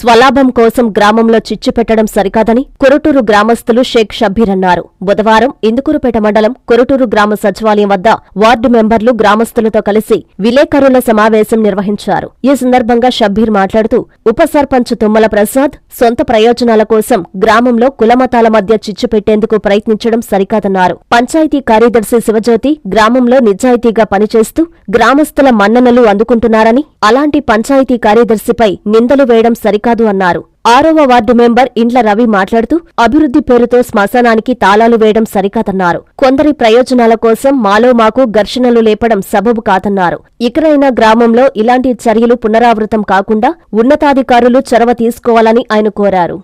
స్వలాభం కోసం గ్రామంలో చిచ్చు పెట్టడం సరికాదని కొరటూరు గ్రామస్తులు షేక్ షబ్బీర్ అన్నారు. బుధవారం ఇందుకూరుపేట మండలం కొరటూరు గ్రామ సచివాలయం వద్ద వార్డు మెంబర్లు గ్రామస్తులతో కలిసి విలేకరుల సమావేశం నిర్వహించారు. ఈ సందర్భంగా షబ్బీర్ మాట్లాడుతూ ఉప సర్పంచ్ తుమ్మల ప్రసాద్ సొంత ప్రయోజనాల కోసం గ్రామంలో కులమతాల మధ్య చిచ్చు పెట్టేందుకు ప్రయత్నించడం సరికాదన్నారు. పంచాయతీ కార్యదర్శి శివజ్యోతి గ్రామంలో నిజాయితీగా పనిచేస్తూ గ్రామస్తుల మన్ననలు అందుకుంటున్నారని అలాంటి పంచాయతీ కార్యదర్శిపై నిందలు వేయడం సరికాదు అన్నారు. ఆరవ వార్డు మెంబర్ ఇండ్ల రవి మాట్లాడుతూ అభివృద్ధి పేరుతో శ్మశానానికి తాళాలు వేయడం సరికాదన్నారు. కొందరి ప్రయోజనాల కోసం మాలో మాకు ఘర్షణలు లేపడం సబబు కాదన్నారు. ఇకరైనా గ్రామంలో ఇలాంటి చర్యలు పునరావృతం కాకుండా ఉన్నతాధికారులు చొరవ తీసుకోవాలని ఆయన కోరారు.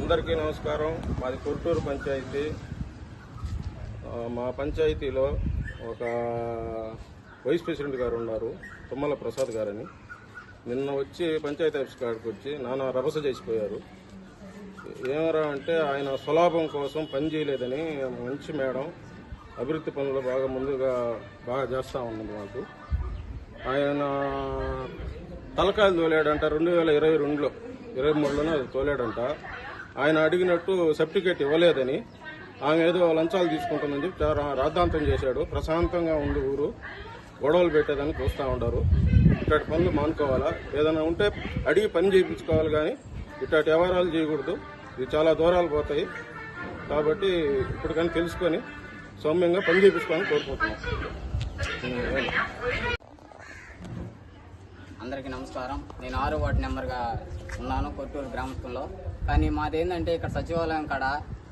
అందరికీ నమస్కారం. మాది కొట్టూరు పంచాయతీ. మా పంచాయతీలో ఒక వైస్ ప్రెసిడెంట్ గారు ఉన్నారు తుమ్మల ప్రసాద్ గారని. నిన్న వచ్చి పంచాయతీ ఆఫీస్ కాడికి వచ్చి నానా రభస చేసిపోయారు. ఏమరా అంటే ఆయన స్వలాభం కోసం పని చేయలేదని మంచి మేడం అభివృద్ధి పనులు బాగా ముందుగా బాగా చేస్తూ ఉన్నది మాకు. ఆయన తలకాయలు తోలాడంట రెండు వేల ఇరవై రెండులో ఇరవై మూడులోనే అది తోలాడంట. ఆయన అడిగినట్టు సర్టిఫికేట్ ఇవ్వలేదని ఆమె ఏదో లంచాలు తీసుకుంటుందని చెప్పి రాద్ధాంతం చేశాడు. ప్రశాంతంగా ఉంది ఊరు. గొడవలు పెట్టేదాన్ని చూస్తూ ఉంటారు ఇట్లాంటి పనులు మానుకోవాలా? ఏదైనా ఉంటే అడిగి పని చేయించుకోవాలి కానీ ఇట్లాంటి వ్యవహారాలు చేయకూడదు. ఇది చాలా దూరాలు పోతాయి. కాబట్టి ఇప్పుడు కానీ తెలుసుకొని సౌమ్యంగా పని చేయించుకోవాలని కోరుకుంటున్నాం. అందరికీ నమస్కారం. నేను ఆరో వార్డు నెంబర్గా ఉన్నాను కొట్టూరు గ్రామస్తుల్లో. కానీ మాదేంటంటే ఇక్కడ సచివాలయం కాడ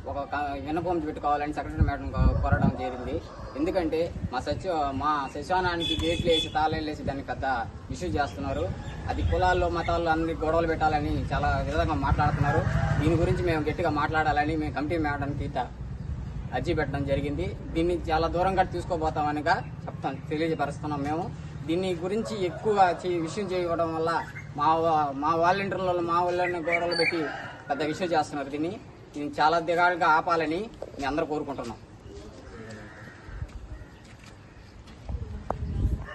ఒక విన్నపం పెట్టుకోవాలని సెక్రటరీ మేడం కోరడం జరిగింది. ఎందుకంటే మా సచివ మా సచివానానికి గేట్లు వేసి తాళాలు వేసి దాన్ని పెద్ద ఇష్యూ చేస్తున్నారు. అది కులాల్లో మతాల్లో అన్ని గొడవలు పెట్టాలని చాలా విధంగా మాట్లాడుతున్నారు. దీని గురించి మేము గట్టిగా మాట్లాడాలని మేము కమిటీ మేడానికి అర్జీ పెట్టడం జరిగింది. దీన్ని చాలా దూరంగా తీసుకోబోతామనిగా చెప్తాం తెలియజపరుస్తున్నాం మేము. దీని గురించి ఎక్కువగా చే- విషయం చేయడం వల్ల మా వా- మా వాలంటీర్లలో మా వాళ్ళని గోడలు పెట్టి పెద్ద విషయం చేస్తున్నారు దీన్ని. నేను చాలా దిగాలుగా ఆపాలని మేము అందరూ కోరుకుంటున్నాం.